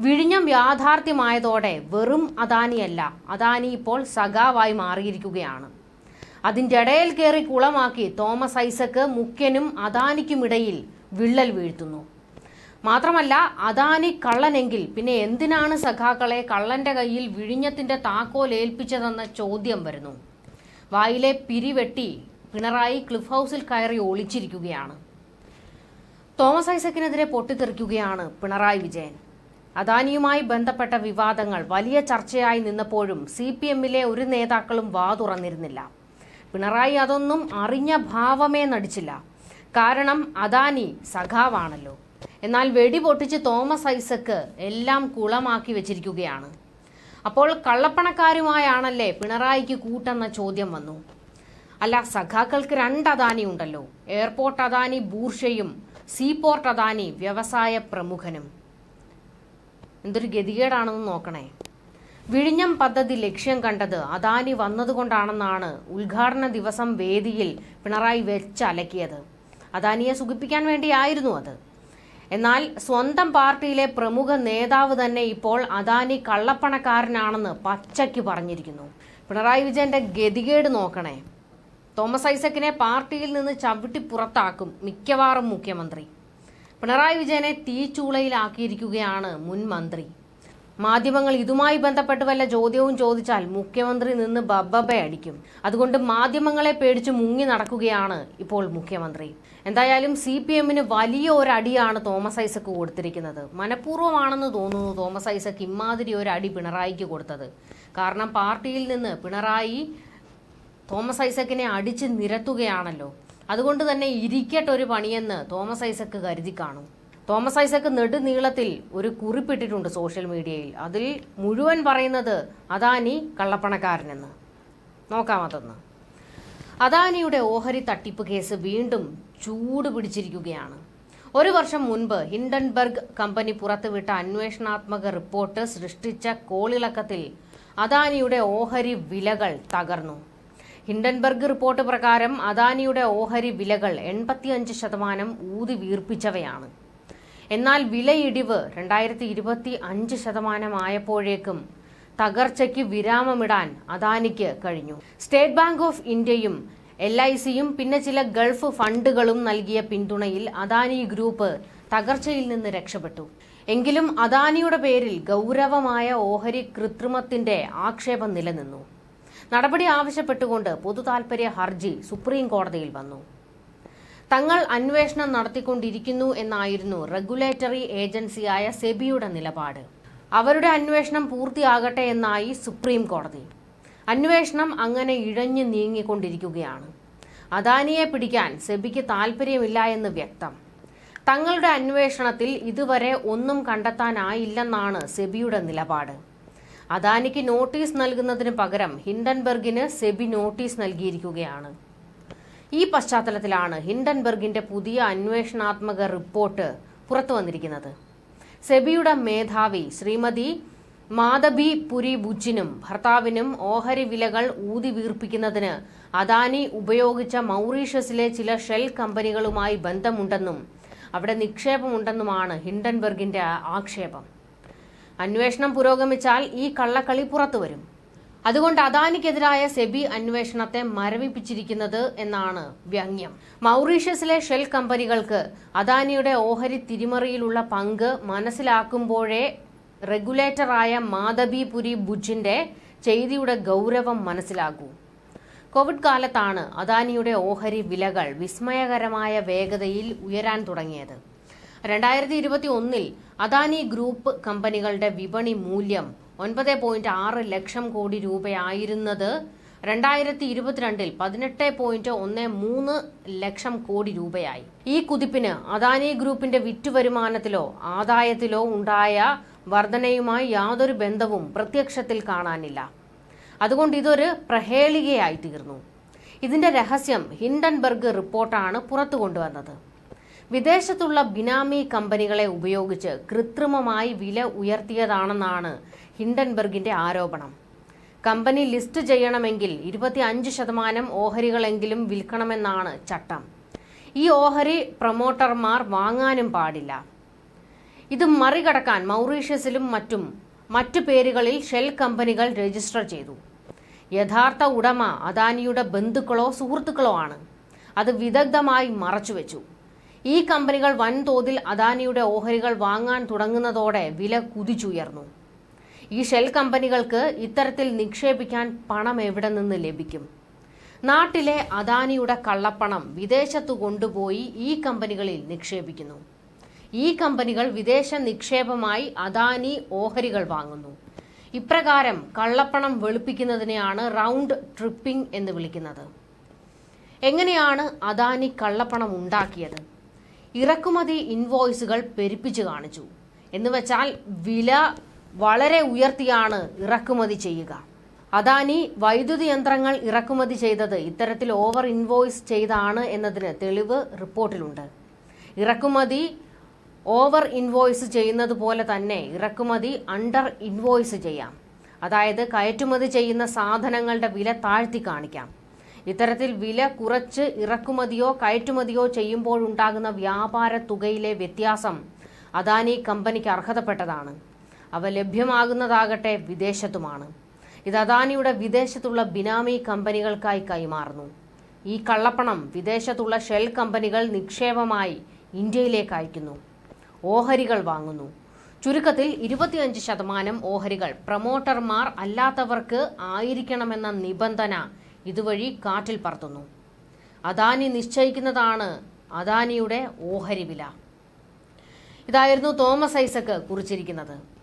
വിഴിഞ്ഞം യാഥാർത്ഥ്യമായതോടെ വെറും അദാനിയല്ല. അദാനി ഇപ്പോൾ സഖാവായി മാറിയിരിക്കുകയാണ്. അതിന്റെ ഇടയിൽ കയറി കുളമാക്കി തോമസ് ഐസക്ക് മുഖ്യനും അദാനിക്കുമിടയിൽ വിള്ളൽ വീഴ്ത്തുന്നു. മാത്രമല്ല അദാനി കള്ളനെങ്കിൽ പിന്നെ എന്തിനാണ് സഖാക്കളെ കള്ളന്റെ കയ്യിൽ വിഴിഞ്ഞത്തിന്റെ താക്കോൽ ഏൽപ്പിച്ചതെന്ന ചോദ്യം വരുന്നു. വായിലെ പിരിവെട്ടി പിണറായി ക്ലിഫ് ഹൗസിൽ കയറി ഒളിച്ചിരിക്കുകയാണ്. തോമസ് ഐസക്കിനെതിരെ പൊട്ടിത്തെറിക്കുകയാണ് പിണറായി വിജയൻ. അദാനിയുമായി ബന്ധപ്പെട്ട വിവാദങ്ങൾ വലിയ ചർച്ചയായി നിന്നപ്പോഴും സി പി എമ്മിലെ ഒരു നേതാക്കളും വാതുറന്നിരുന്നില്ല പിണറായി അതൊന്നും അറിഞ്ഞ ഭാവമേ നടിച്ചില്ല. കാരണം അദാനി സഖാവാണല്ലോ. എന്നാൽ വെടി പൊട്ടിച്ച് തോമസ് ഐസക്ക് എല്ലാം കുളമാക്കി വെച്ചിരിക്കുകയാണ്. അപ്പോൾ കള്ളപ്പണക്കാരുമായാണല്ലേ പിണറായിക്ക് കൂട്ടെന്ന ചോദ്യം വന്നു. അല്ല സഖാക്കൾക്ക് രണ്ട് അദാനി ഉണ്ടല്ലോ. എയർപോർട്ട് അദാനി ബൂർഷയും സീപോർട്ട് അദാനി വ്യവസായ പ്രമുഖനും. എന്തൊരു ഗതികേടാണെന്ന് നോക്കണേ. വിഴിഞ്ഞം പദ്ധതി ലക്ഷ്യം കണ്ടത് അദാനി വന്നതുകൊണ്ടാണെന്നാണ് ഉദ്ഘാടന ദിവസം വേദിയിൽ പിണറായി വെച്ചലക്കിയത്. അദാനിയെ സുഖിപ്പിക്കാൻ വേണ്ടിയായിരുന്നു അത്. എന്നാൽ സ്വന്തം പാർട്ടിയിലെ പ്രമുഖ നേതാവ് തന്നെ ഇപ്പോൾ അദാനി കള്ളപ്പണക്കാരനാണെന്ന് പച്ചയ്ക്ക് പറഞ്ഞിരിക്കുന്നു. പിണറായി വിജയന്റെ ഗതികേട് നോക്കണേ. തോമസ് ഐസക്കിനെ പാർട്ടിയിൽ നിന്ന് ചവിട്ടി പുറത്താക്കും മിക്കവാറും മുഖ്യമന്ത്രി. പിണറായി വിജയനെ തീച്ചൂളയിലാക്കിയിരിക്കുകയാണ് മുൻ മന്ത്രി. മാധ്യമങ്ങൾ ഇതുമായി ബന്ധപ്പെട്ട് വല്ല ചോദ്യവും ചോദിച്ചാൽ മുഖ്യമന്ത്രി നിന്ന് ബബ്ബബ അടിക്കും. അതുകൊണ്ട് മാധ്യമങ്ങളെ പേടിച്ച് മുങ്ങി നടക്കുകയാണ് ഇപ്പോൾ മുഖ്യമന്ത്രി. എന്തായാലും സി പി എമ്മിന് വലിയ ഒരടിയാണ് തോമസ് ഐസക്ക് കൊടുത്തിരിക്കുന്നത്. മനഃപൂർവമാണെന്ന് തോന്നുന്നു തോമസ് ഐസക്ക് ഇമാതിരി ഒരു അടി പിണറായിക്ക് കൊടുത്തത്. കാരണം പാർട്ടിയിൽ നിന്ന് പിണറായി തോമസ് ഐസക്കിനെ അടിച്ച് നിരത്തുകയാണല്ലോ. അതുകൊണ്ട് തന്നെ ഇരിക്കട്ടെ ഒരു പണിയെന്ന് തോമസ് ഐസക്ക് കരുതി കാണും. തോമസ് ഐസക്ക് നെടുനീളത്തിൽ ഒരു കുറിപ്പിട്ടിട്ടുണ്ട് സോഷ്യൽ മീഡിയയിൽ. അതിൽ മുഴുവൻ പറയുന്നത് അദാനി കള്ളപ്പണക്കാരനെന്ന്. നോക്കാം അതൊന്ന്. അദാനിയുടെ ഓഹരി തട്ടിപ്പ് കേസ് വീണ്ടും ചൂട് പിടിച്ചിരിക്കുകയാണ്. ഒരു വർഷം മുൻപ് ഹിൻഡൻബർഗ് കമ്പനി പുറത്തുവിട്ട അന്വേഷണാത്മക റിപ്പോർട്ട് സൃഷ്ടിച്ച കോളിളക്കത്തിൽ അദാനിയുടെ ഓഹരി വിലകൾ തകർന്നു. ഹിൻഡൻബർഗ് റിപ്പോർട്ട് പ്രകാരം അദാനിയുടെ ഓഹരി വിലകൾ എൺപത്തിയഞ്ച് ശതമാനം ഊതി വീർപ്പിച്ചവയാണ്. എന്നാൽ വിലയിടിവ് രണ്ടായിരത്തി ഇരുപത്തി അഞ്ച് ശതമാനമായപ്പോഴേക്കും തകർച്ചയ്ക്ക് വിരാമമിടാൻ അദാനിക്ക് കഴിഞ്ഞു. സ്റ്റേറ്റ് ബാങ്ക് ഓഫ് ഇന്ത്യയും എൽ ഐ സിയും പിന്നെ ചില ഗൾഫ് ഫണ്ടുകളും നൽകിയ പിന്തുണയിൽ അദാനി ഗ്രൂപ്പ് തകർച്ചയിൽ നിന്ന് രക്ഷപ്പെട്ടു. എങ്കിലും അദാനിയുടെ പേരിൽ ഗൗരവമായ ഓഹരി കൃത്രിമത്തിന്റെ ആക്ഷേപം നിലനിന്നു. നടപടി ആവശ്യപ്പെട്ടുകൊണ്ട് പൊതുതാൽപര്യ ഹർജി സുപ്രീം കോടതിയിൽ വന്നു. തങ്ങൾ അന്വേഷണം നടത്തിക്കൊണ്ടിരിക്കുന്നു എന്നായിരുന്നു റെഗുലേറ്ററി ഏജൻസിയായ സെബിയുടെ നിലപാട്. അവരുടെ അന്വേഷണം പൂർത്തിയാകട്ടെ എന്നായി സുപ്രീം കോടതി. അന്വേഷണം അങ്ങനെ ഇഴഞ്ഞു നീങ്ങിക്കൊണ്ടിരിക്കുകയാണ്. അദാനിയെ പിടിക്കാൻ സെബിക്ക് താല്പര്യമില്ല എന്ന് വ്യക്തം. തങ്ങളുടെ അന്വേഷണത്തിൽ ഇതുവരെ ഒന്നും കണ്ടെത്താനായില്ലെന്നാണ് സെബിയുടെ നിലപാട്. അദാനിക്ക് നോട്ടീസ് നൽകുന്നതിന് പകരം ഹിൻഡൻബർഗിന് സെബി നോട്ടീസ് നൽകിയിരിക്കുകയാണ്. ഈ പശ്ചാത്തലത്തിലാണ് ഹിൻഡൻബർഗിന്റെ പുതിയ അന്വേഷണാത്മക റിപ്പോർട്ട് പുറത്തു വന്നിരിക്കുന്നത്. സെബിയുടെ മേധാവി ശ്രീമതി മാധബി പുരി ബുജിനും ഭർത്താവിനും ഓഹരി വിലകൾ ഊതി വീർപ്പിക്കുന്നതിന് അദാനി ഉപയോഗിച്ച മൗറീഷ്യസിലെ ചില ഷെൽ കമ്പനികളുമായി ബന്ധമുണ്ടെന്നും അവിടെ നിക്ഷേപമുണ്ടെന്നുമാണ് ഹിൻഡൻബർഗിന്റെ ആക്ഷേപം. അന്വേഷണം പുരോഗമിച്ചാൽ ഈ കള്ളക്കളി പുറത്തുവരും അതുകൊണ്ട് അദാനിക്കെതിരായ സെബി അന്വേഷണത്തെ മരവിപ്പിച്ചിരിക്കുന്നത് എന്നാണ് വ്യംഗ്യം. മൗറീഷ്യസിലെ ഷെൽ കമ്പനികൾക്ക് അദാനിയുടെ ഓഹരി തിരിമറിയിലുള്ള പങ്ക് മനസ്സിലാക്കുമ്പോഴേ റെഗുലേറ്ററായ മാധബിപുരി ബുജിന്റെ ചെയ്തിയുടെ ഗൗരവം മനസ്സിലാകൂ. കോവിഡ് കാലത്താണ് അദാനിയുടെ ഓഹരി വിലകൾ വിസ്മയകരമായ വേഗതയിൽ ഉയരാൻ തുടങ്ങിയത്. രണ്ടായിരത്തി ഇരുപത്തി ഒന്നിൽ അദാനി ഗ്രൂപ്പ് കമ്പനികളുടെ വിപണി മൂല്യം ഒൻപത് പോയിന്റ് ആറ് ലക്ഷം കോടി രൂപയായിരുന്നത് രണ്ടായിരത്തി ഇരുപത്തിരണ്ടിൽ പതിനെട്ട് പോയിന്റ് ഒന്ന് മൂന്ന് ലക്ഷം കോടി രൂപയായി. ഈ കുതിപ്പിന് അദാനി ഗ്രൂപ്പിന്റെ വിറ്റുവരുമാനത്തിലോ ആദായത്തിലോ ഉണ്ടായ വർധനയുമായി യാതൊരു ബന്ധവും പ്രത്യക്ഷത്തിൽ കാണാനില്ല. അതുകൊണ്ട് ഇതൊരു പ്രഹേളികയായി തീർന്നു. ഇതിന്റെ രഹസ്യം ഹിൻഡൻബർഗ് റിപ്പോർട്ടാണ് പുറത്തു കൊണ്ടുവന്നത് വിദേശത്തുള്ള ബിനാമി കമ്പനികളെ ഉപയോഗിച്ച് കൃത്രിമമായി വില ഉയർത്തിയതാണെന്നാണ് ഹിൻഡൻബർഗിന്റെ ആരോപണം. കമ്പനി ലിസ്റ്റ് ചെയ്യണമെങ്കിൽ ഇരുപത്തി അഞ്ച് ശതമാനം ഓഹരികളെങ്കിലും വിൽക്കണമെന്നാണ് ചട്ടം. ഈ ഓഹരി പ്രൊമോട്ടർമാർ വാങ്ങാനും പാടില്ല. ഇത് മറികടക്കാൻ മൗറീഷ്യസിലും മറ്റും മറ്റു പേരുകളിൽ ഷെൽ കമ്പനികൾ രജിസ്റ്റർ ചെയ്തു. യഥാർത്ഥ ഉടമ അദാനിയുടെ ബന്ധുക്കളോ സുഹൃത്തുക്കളോ ആണ്. അത് വിദഗ്ധമായി മറച്ചുവെച്ചു. ഈ കമ്പനികൾ വൻതോതിൽ അദാനിയുടെ ഓഹരികൾ വാങ്ങാൻ തുടങ്ങുന്നതോടെ വില കുതിച്ചുയർന്നു. ഈ ഷെൽ കമ്പനികൾക്ക് ഇത്തരത്തിൽ നിക്ഷേപിക്കാൻ പണം എവിടെ നിന്ന് ലഭിക്കും? നാട്ടിലെ അദാനിയുടെ കള്ളപ്പണം വിദേശത്തു കൊണ്ടുപോയി ഈ കമ്പനികളിൽ നിക്ഷേപിക്കുന്നു. ഈ കമ്പനികൾ വിദേശ നിക്ഷേപമായി അദാനി ഓഹരികൾ വാങ്ങുന്നു. ഇപ്രകാരം കള്ളപ്പണം വെളുപ്പിക്കുന്നതിനെയാണ് റൗണ്ട് ട്രിപ്പിംഗ് എന്ന് വിളിക്കുന്നത്. എങ്ങനെയാണ് അദാനി കള്ളപ്പണം ഉണ്ടാക്കിയത്? ഇറക്കുമതി ഇൻവോയ്സുകൾ പെരുപ്പിച്ചു കാണിച്ചു. എന്നുവെച്ചാൽ വില വളരെ ഉയർത്തിയാണ് ഇറക്കുമതി ചെയ്യുക. അദാനി വൈദ്യുതി യന്ത്രങ്ങൾ ഇറക്കുമതി ചെയ്തത്. ഇത്തരത്തിൽ ഓവർ ഇൻവോയ്സ് ചെയ്താണ് എന്നതിന് തെളിവ് റിപ്പോർട്ടിലുണ്ട്. ഇറക്കുമതി ഓവർ ഇൻവോയ്സ് ചെയ്യുന്നത് പോലെ തന്നെ ഇറക്കുമതി അണ്ടർ ഇൻവോയ്സ് ചെയ്യാം. അതായത് കയറ്റുമതി ചെയ്യുന്ന സാധനങ്ങളുടെ വില താഴ്ത്തി കാണിക്കാം. ഇത്തരത്തിൽ വില കുറച്ച് ഇറക്കുമതിയോ കയറ്റുമതിയോ ചെയ്യുമ്പോഴുണ്ടാകുന്ന വ്യാപാര തുകയിലെ വ്യത്യാസം അദാനി കമ്പനിക്ക് അർഹതപ്പെട്ടതാണ്. അവ ലഭ്യമാകുന്നതാകട്ടെ വിദേശത്തുമാണ്. ഇത് അദാനിയുടെ വിദേശത്തുള്ള ബിനാമി കമ്പനികൾക്കായി കൈമാറുന്നു. ഈ കള്ളപ്പണം വിദേശത്തുള്ള ഷെൽ കമ്പനികൾ നിക്ഷേപമായി ഇന്ത്യയിലേക്ക് അയക്കുന്നു. ഓഹരികൾ വാങ്ങുന്നു. ചുരുക്കത്തിൽ ഇരുപത്തിയഞ്ച് ശതമാനം ഓഹരികൾ പ്രമോട്ടർമാർ അല്ലാത്തവർക്ക് ആയിരിക്കണമെന്ന നിബന്ധന ഇതുവഴി കാറ്റിൽ പറത്തുന്നു. അദാനി നിശ്ചയിക്കുന്നതാണ് അദാനിയുടെ ഓഹരി വില. ഇതായിരുന്നു തോമസ് ഐസക്ക് കുറിച്ചിരിക്കുന്നത്.